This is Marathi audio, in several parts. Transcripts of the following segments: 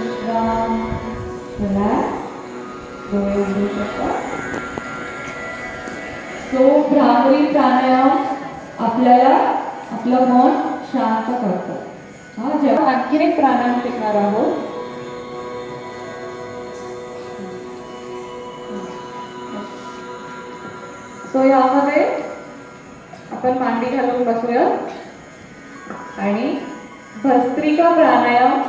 विश्राम चला डोळे उघडू शकता सो भ्रामरी आपल्याला आपलं मन शांत करतं. हा जेव्हा आणखीन एक प्राणायाम शिकणार आहोत सो यामध्ये आपण मांडी घालून बसूया. आणि भस्त्रिका प्राणायाम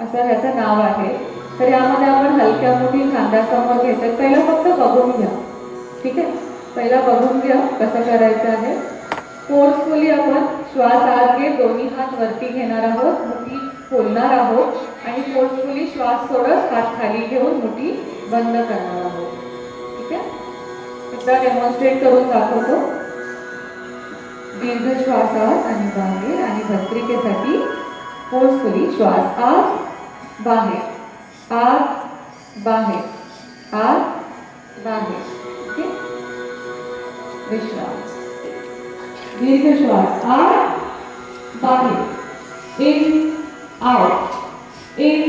असं ह्याचं नाव आहे. तर यामध्ये आपण हलक्या मोठी खांद्यासमोर घ्यायचं पहिलं फक्त बघून घ्या. ठीक आहे? पहिला बघून घ्या कसं करायचं आहे. फोर्सफुली आपण श्वास आत घेत दोन्ही हात वरती घेणार आहोत. मुठी खोलणार आहोत. आणि फोर्सफुली श्वास सोडत हात खाली घेऊन मुठी बंद करणार आहोत. ठीक आहे? एकदा डेमॉन्स्ट्रेट करून दाखवतो. दीर्घ श्वास आत आणि बाहेर आणि भस्त्रिकेसाठी फोर्सफुली श्वास आत बाहेर. आत बाहेर. आत बाहेर. ओके? विश्वास. दीर्घ श्वास आत बाहेर. In out in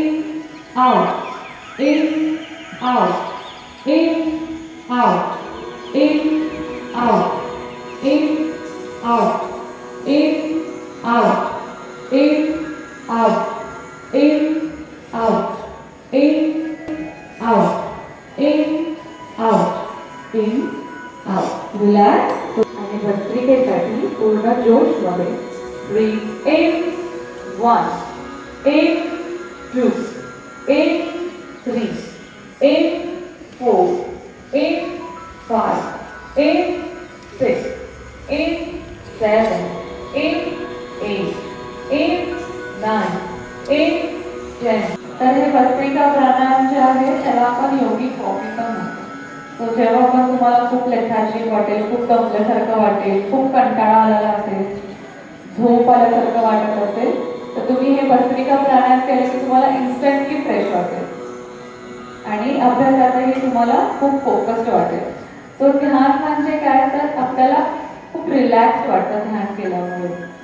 out in out in out in out in out in out in out in out, in, out, in, out, in, out. Relax. आणि भस्त्रिकेसाठी पूर्ण जोश मध्ये breathe in one in two in three in four in five in six in seven, तर भस्त्रिका प्राणायाम जे आहे त्याला आपण योगिक वॉकिंग म्हणतो. तो जेव्हा पण तुम्हाला खूप लेथार्जिक वाटेल खूप दमल्यासारखं वाटेल खूप कंटाळा आलेला असेल झोप आल्यासारखं वाटत असेल तर तुम्ही हे भस्त्रिका प्राणायाम केले की तुम्हाला इन्स्टंटली फ्रेश वाटेल. आणि अभ्यासातही तुम्हाला खूप फोकस्ड वाटेल. सो ध्यान म्हणजे काय? तर आपल्याला खूप रिलॅक्स वाटतं ध्यान केल्यामुळे.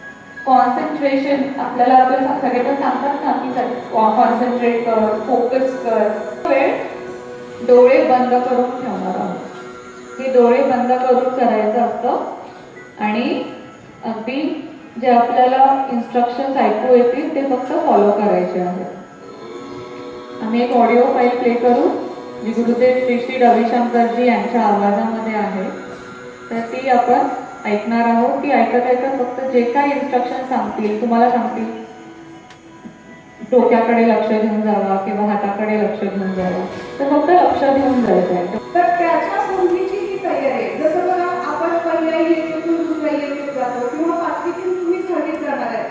कॉन्सन्ट्रेशन आपल्याला आपल्या सगळेजण सांगतात ना की कॉन्सन्ट्रेट कर फोकस कर. वेळ डोळे बंद करून ठेवणार आहोत. हे डोळे बंद करून करायचं असतं. आणि अगदी जे आपल्याला इन्स्ट्रक्शन्स ऐकू येतील ते फक्त फॉलो करायचे आहेत. आम्ही एक ऑडिओ फाईल प्ले करू. जी गुरुदेव श्री श्री रविशंकरजी यांच्या आवाजामध्ये आहे. तर ती आपण ऐकणार आहोत. ती ऐकत ऐकत फक्त जे काही इन्स्ट्रक्शन सांगतील तुम्हाला सांगतील. डोक्याकडे लक्ष घेऊन जावा किंवा हाताकडे लक्ष घेऊन जावा. तर फक्त लक्ष घेऊन जायचं आहे तर त्याच्या पूर्वीची ही तयारी आहे जसं बघा आपण पहिल्या इयत्तेतून दुसऱ्या इयत्तेत जातो किंवा पाचवीतून तुम्ही सहावीत जाणार आहे.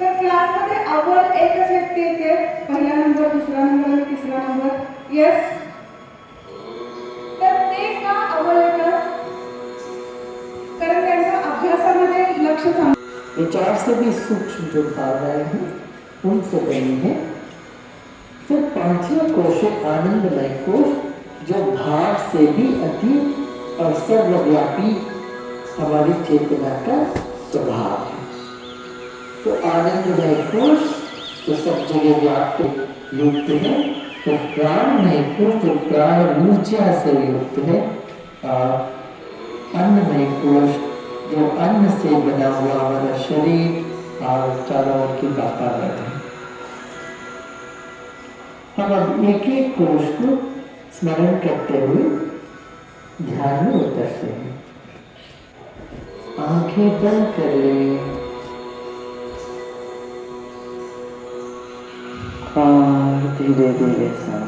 तर क्लासमध्ये अव्वल एकच व्यक्ती येते. पहिला नंबर दुसरा नंबर तिसरा नंबर. येस विचार से भी सूक्ष्म जो भावनाएँ हैं, उनसे बनी है। फिर पांचवा कोश है आनंदमय कोश, जो भाव से भी अति और सर्वव्यापी हमारी चेतना का स्वभाव है। तो आनंदमय कोश जो सब जगह व्याप्त युक्त है तो प्राणमय कोश जो प्राण ऊर्जा से युक्त है, और अन्नमय कोश जो अन्न से बना हुआ हमारा शरीर और चारों ओर की वातावरण है। हम अब एक एक कोश को स्मरण करते हुए ध्यान में उतरते हैं। आँखें बंद कर लें। और धीरे धीरे सांस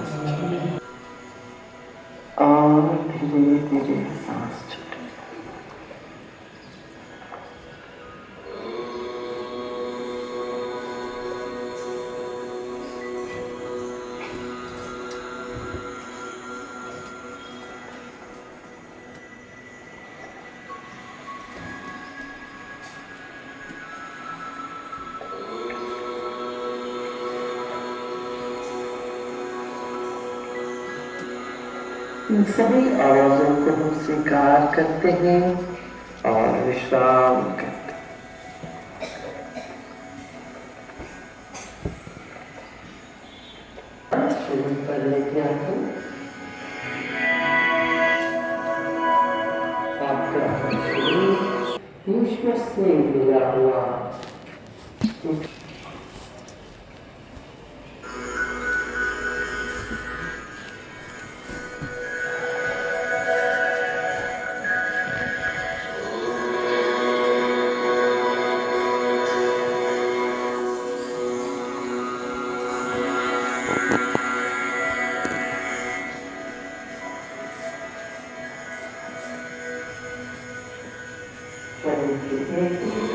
इन सभी आवाजों को हम स्वीकार करते हैं और विश्राम करते हैं। शुरू कर लेते हैं। हम। आपका शरीर ईश्वर से मिला हुआ Thank you.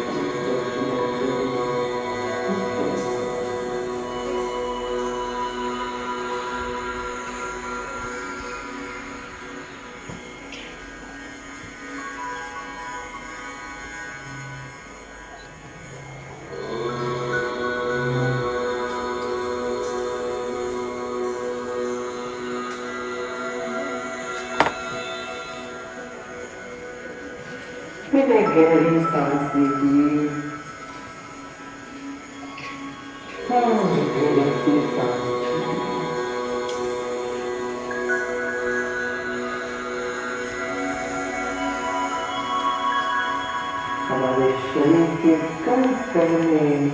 एक गहरी हमारे शरीर के कण कण में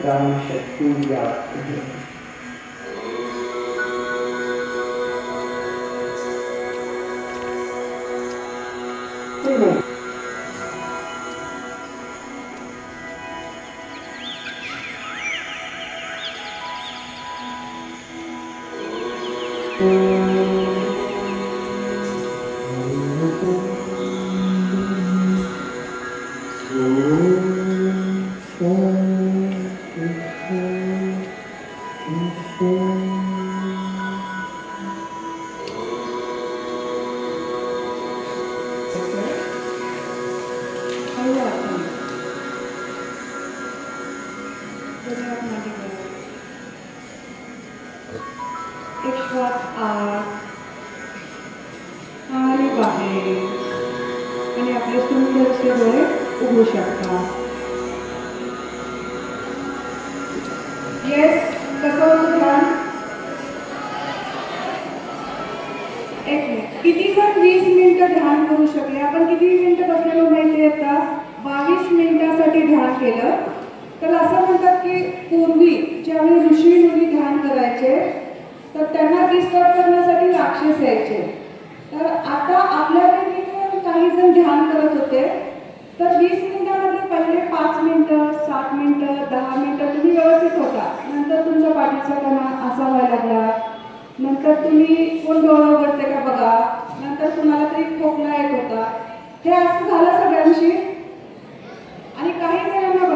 प्राण शक्ति व्याप्त है आणि आपले सुंदरसे डोळे उघडू शकता. येस कसं होतं ध्यान? एक मिनिट किती जण वीस मिनिटं ध्यान करू शकले? आपण किती मिनिटं बसलेलो माहिती आहे का? बावीस मिनिटासाठी ध्यान केलं. तर असं म्हणतात की पूर्वी ज्यावेळी ऋषी मुली ध्यान करायचे तर त्यांना डिस्टर्ब करण्यासाठी राक्षस यायचे. तर आता आपल्याकडे काही जण ध्यान करत होते. तर वीस मिनिटांमध्ये पहिले पाच मिनिटं सात मिनिटं दहा मिनिटं तुम्ही व्यवस्थित होता. नंतर तुमच्या पाठीचा कणा असा व्हायला लागला. नंतर तुम्ही कोण डोळा उघडते का बघा. नंतर तुम्हाला तरी खोकला येत होता. हे असं झालं सगळ्यांशी? आणि काही जणांना